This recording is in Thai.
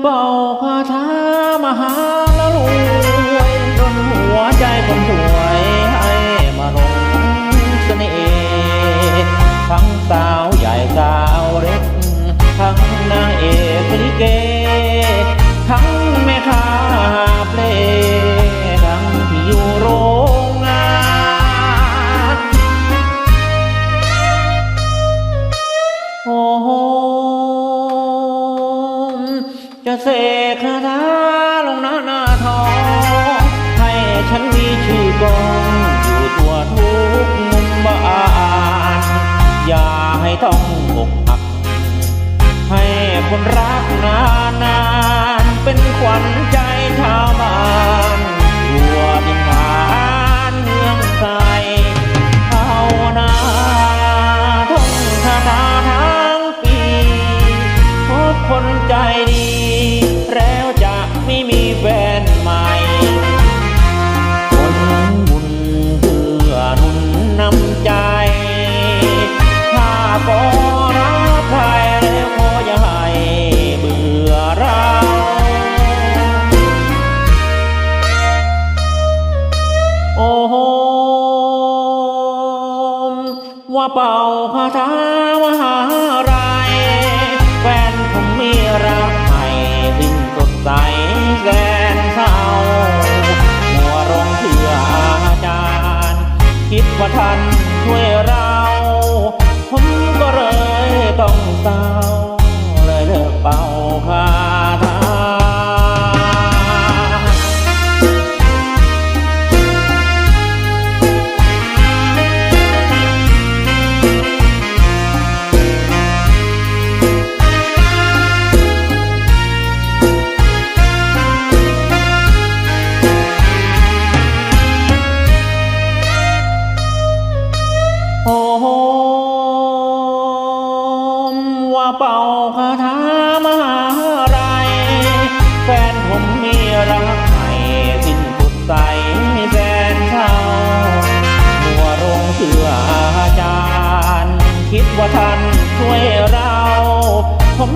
เป่าคาถามหาละรว จะเสกคาถาลงหน้าหน้าทองให้ฉันมีชื่อกองอยู่ตัวทุกมุมบ้านอย่าให้ต้องอกหัก ให้คนรักนานนานเป็นขวัญใจชาวบ้านทั่วดินฐานเมืองไทยภาวนาท่องคาถาทั้งปีพบคนใจดี ว่าเป่าคาถามหาร เป่าคาถามหาไรแฟนผมมีรักใหม่สิ้นสุดใสแสนเศร้าหัวโรงเชื่ออาจารย์ คิดว่าท่านช่วยเราผม